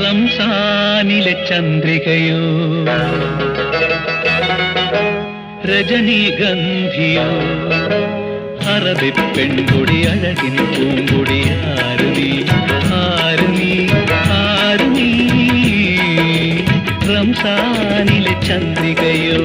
റംസാനിലെ ചന്ദ്രികയോ. രജനീഗന്ധിയോ അറബി പെൺകുടി അഴകിൻ പൂങ്കുടി ആരുതി ആരുതി ആരുതി റംസാനിലെ ചന്ദ്രികയോ.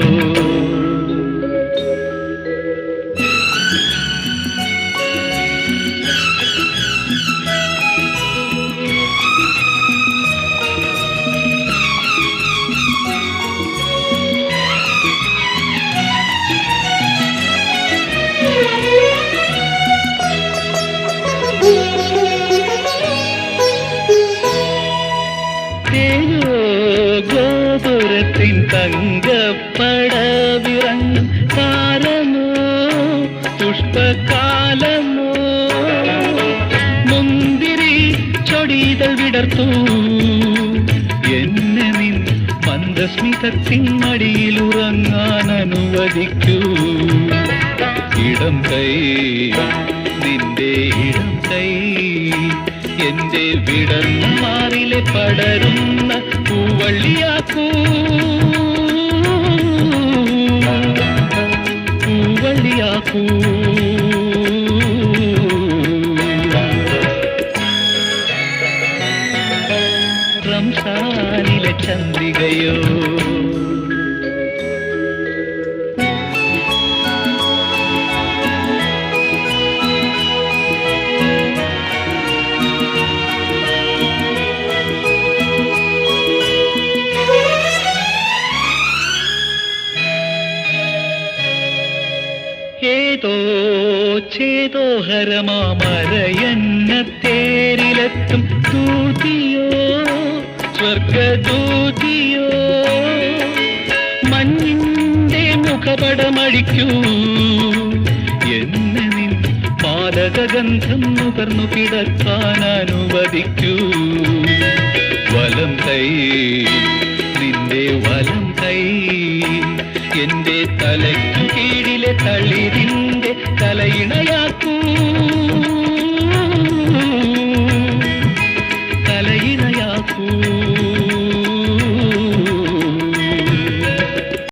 ഗോപുരത്തിൻ തങ്കപ്പടവിറങ്ങും കാലമോ പുഷ്പകാലമോ? മുന്തിരി ചൊടിതൾ വിടർത്തു. എന്നെ നിൻ മന്ദസ്മിതത്തിൻ മടിയിൽ ഉറങ്ങാൻ അനുവദിക്കൂ. ഇടം കൈ നിന്റെ ഇടം കൈ എന്റെ വിടർന്ന മാറിലെ പടരുന്ന പൂവള്ളിയാക്കൂ. പൂവള്ളിയാക്കൂ റംസാനിലെ ചന്ദ്രികയോ ഏതോ ചേതോ ഹരമാമരയന്ന തേരിലെത്തും ദൂതിയോ സ്വർഗദൂതിയോ. മഞ്ഞിന്റെ മുഖപടമഴിക്കൂ എന്നെ പാലകഗന്ധം നുകർന്നു കിടക്കാൻ അനുവദിക്കൂ. വലം കൈ എന്റെ തലയ്ക്ക് കീഴിലെ തളിരിന്റെ തലയിണയാക്കൂ.